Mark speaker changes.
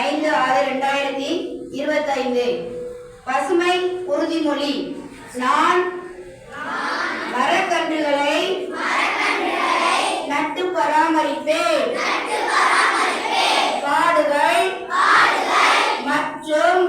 Speaker 1: ஐந்து ஆறு ரெண்டாயிரத்தி இருபத்தைந்து. பசுமை உறுதிமொழி நான் மரக்கன்றுகளை நட்டு பராமரிப்பேன். காடுகள் மற்றும்